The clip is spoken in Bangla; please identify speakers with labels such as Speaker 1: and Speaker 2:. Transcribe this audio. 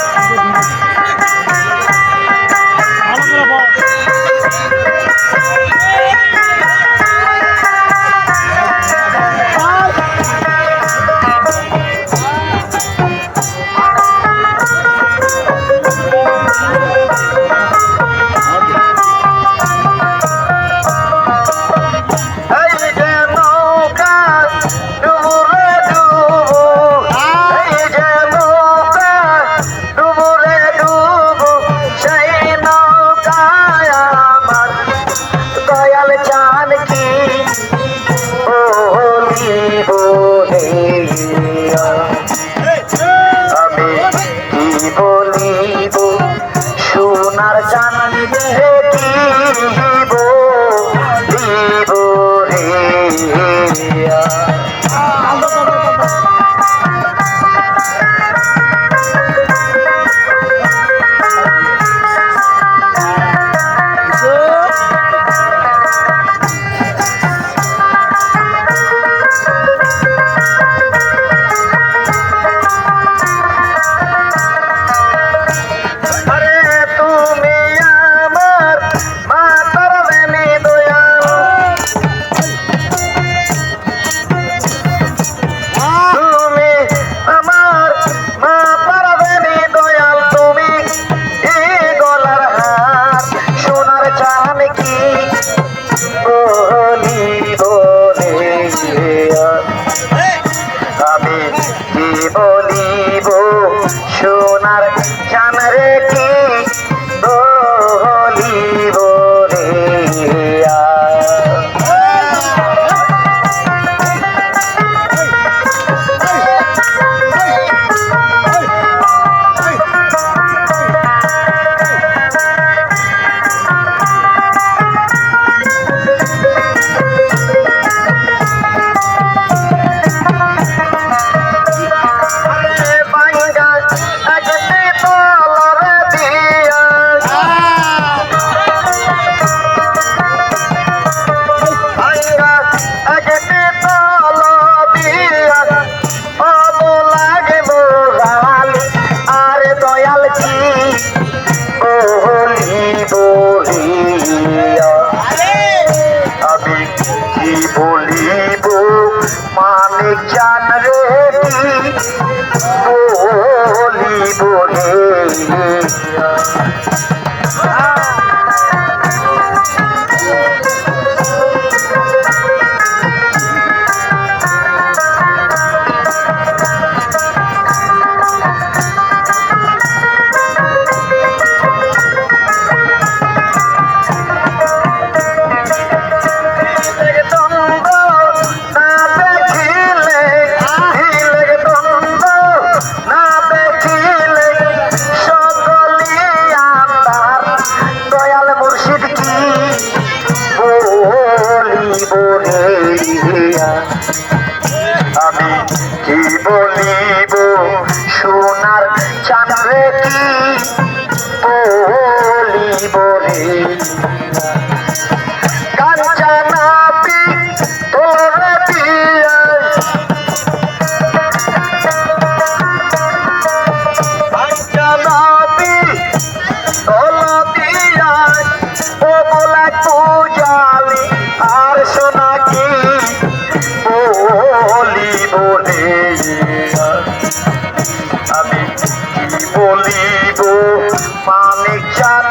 Speaker 1: Thank you. আমার জানবে কি আমার জান রেখে বলিব মানিক জান দিব মালিক চার